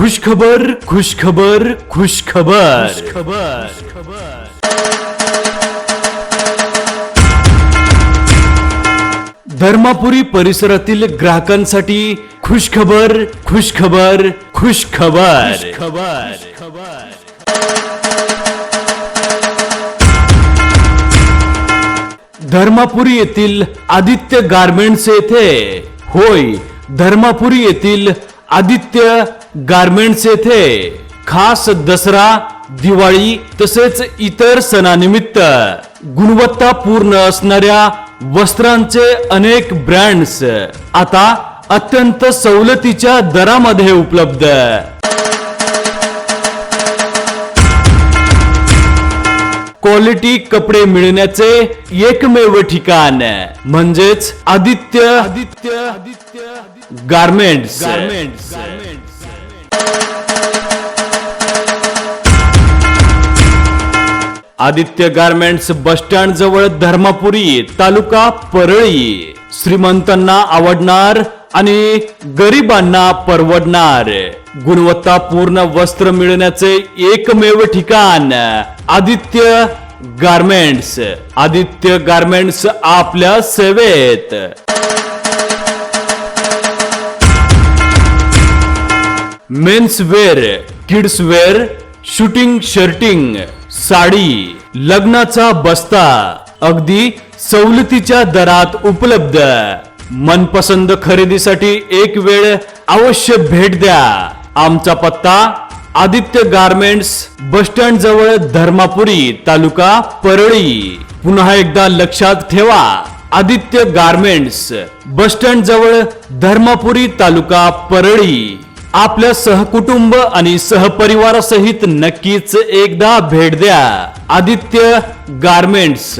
खुशखबर खुशखबर खुशखबर. खबर धर्मापुरी परिसरातील ग्राहकांसाठी खुशखबर खुशखबर खुशखबर. खबर खबर धर्मापुरी येथील आदित्य गारमेंट्स येथे. होय धर्मापुरी येथील आदित्य गारमेंट्स येथे खास दसरा दिवाळी तसेच इतर सणानिमित्त. गुणवत्तापूर्ण असणाऱ्या वस्त्रांचे अनेक ब्रँड्स आता अत्यंत सवलतीच्या दरामध्ये उपलब्ध. क्वालिटी कपडे मिळण्याचे एकमेव ठिकाण. म्हणजेच Aditya Aditya Aditya garments garments Aditya garments bus stand जवळ धर्मापुरी तालुका परळी. श्रीमंतांना आवडणार आणि गरिबांना परवडणार. गुणवत्तापूर्ण वस्त्र मिळण्याचे एकमेव ठिकाण आदित्य गारमेंट्स. आदित्य गारमेंट्स आपल्या सेवेत. Men's wear kids wear shooting shirting. Sari लग्नाचा बस्ता अगदी सवलतीच्या दरात उपलब्ध. मनपसंद खरेदीसाठी एक वेळ अवश्य भेट द्या. आमचा पत्ता आदित्य गारमेंट्स बस स्टँड जवळ धर्मापुरी तालुका परळी. पुन्हा एकदा लक्षात ठेवा आदित्य गारमेंट्स बस स्टँड जवळ धर्मापुरी तालुका परळी. आपल्या सहकुटुंब आणि सहपरिवारासहित नक्कीच एकदा भेट द्या. आदित्य गारमेंट्स.